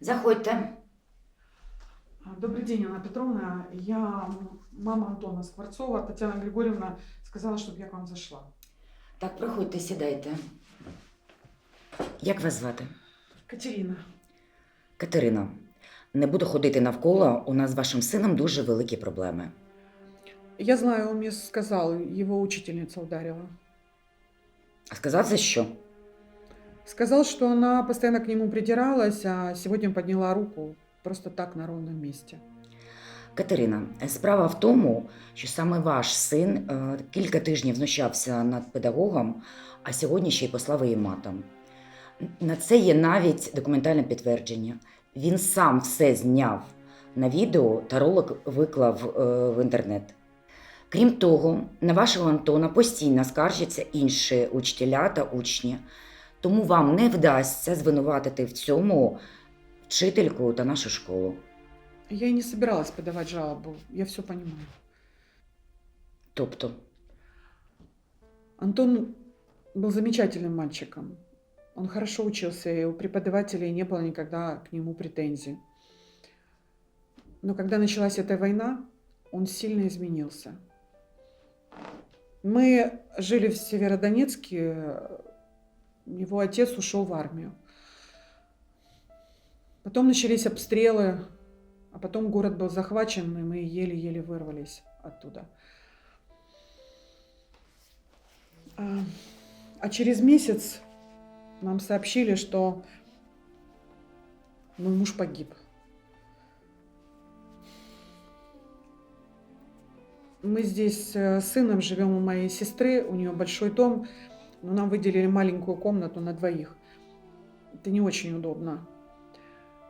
Заходьте. Добрый день, Анна Петровна. Я мама Антона Скворцова. Татьяна Григорьевна сказала, чтобы я к вам зашла. Так, проходьте, сідайте. Як вас звати? Катерина. Катерина. Не буду ходити навколо. У нас з вашим сином дуже великі проблеми. Я знаю, он мне сказал, его учительница ударила. А сказав за що? Сказал, что она постоянно к нему придиралась, а сегодня подняла руку просто так на ровном месте. Катерина, справа в тому, що саме ваш син е, кілька тижнів знущався над педагогом, а сьогодні ще й послав її матом. На це є навіть документальне підтвердження. Він сам все зняв на відео та ролик виклав е, в інтернет. Крім того, на вашого Антона постійно скаржаться інші учителя та учні, тому вам не вдасться звинуватити в цьому вчительку та нашу школу. Я и не собиралась подавать жалобу, я все понимаю. Тобто, Антон был замечательным мальчиком. Он хорошо учился, и у преподавателей не было никогда к нему претензий. Но когда началась эта война, он сильно изменился. Мы жили в Северодонецке, его отец ушел в армию. Потом начались обстрелы, а потом город был захвачен, и мы еле-еле вырвались оттуда. А, а через месяц нам сообщили, что мой муж погиб. Мы здесь э, с сыном живем у моей сестры, у нее большой дом, но нам выделили маленькую комнату на двоих. Это не очень удобно.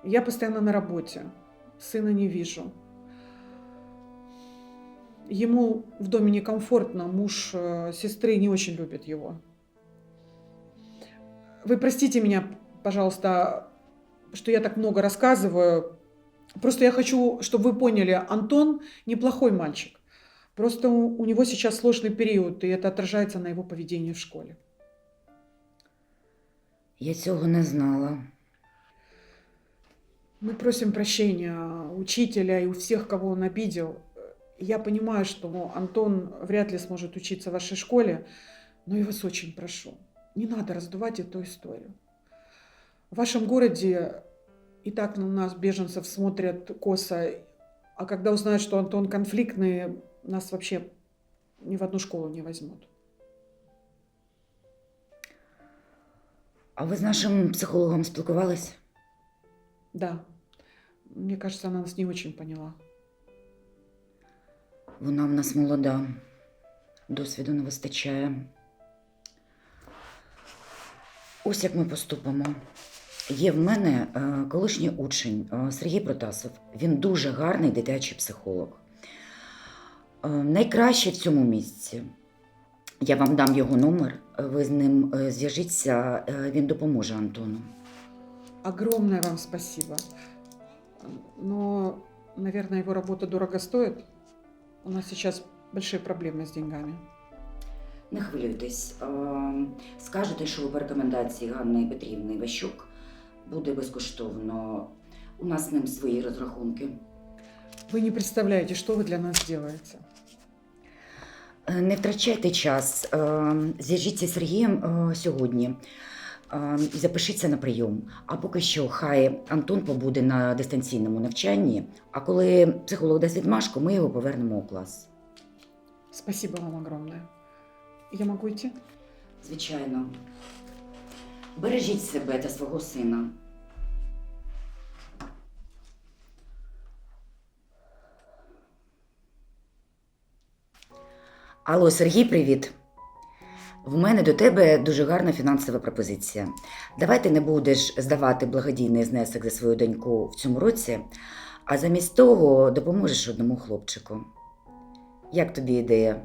Я постоянно на работе, сына не вижу. Ему в доме некомфортно, муж э, сестры не очень любит его. Вы простите меня, пожалуйста, что я так много рассказываю. Просто я хочу, чтобы вы поняли, Антон неплохой мальчик. Просто у, у него сейчас сложный период, и это отражается на его поведении в школе. я цього не знала. Мы просим прощения учителя и у всех, кого он обидел. Я понимаю, что Антон вряд ли сможет учиться в вашей школе, но я вас очень прошу, не надо раздувать эту историю. В вашем городе и так на нас, беженцев, смотрят косо, а когда узнают, что Антон конфликтный, нас вообще ни в одну школу не возьмут. А ви з нашим психологом спілкувались? Да, мне кажется, она нас не очень поняла. Вона в нас молода, досвіду не вистачає. Ось як ми поступимо. Є в мене е, колишній учень е, Сергій Протасов. Він дуже гарний дитячий психолог. Е, найкраще в цьому місці. Я вам дам його номер, ви з ним е, зв'яжіться, е, він допоможе Антону. Огромное вам спасибо. Но, наверное, его работа дорого стоит. У нас сейчас большие проблемы с деньгами. Не хвилюйтесь. Е, Скажете, що по рекомендації Ганни Петрівни Іващук буде безкоштовно. У нас з ним свої розрахунки. Вы не представляете, что вы для нас делаете. Е, Не втрачайте час. Е, Зв'яжіться з Сергієм е, сьогодні е, і запишіться на прийом. А поки що, хай Антон побуде на дистанційному навчанні, а коли психолог дасть відмашку, ми його повернемо у клас. Спасибо вам огромное. Я могу идти? Звичайно. Бережіть себе та свого сина. Алло, Сергій, привіт. В мене до тебе дуже гарна фінансова пропозиція. Давай ти не будеш здавати благодійний знесок за свою доньку в цьому році, а замість того допоможеш одному хлопчику. Як тобі ідея?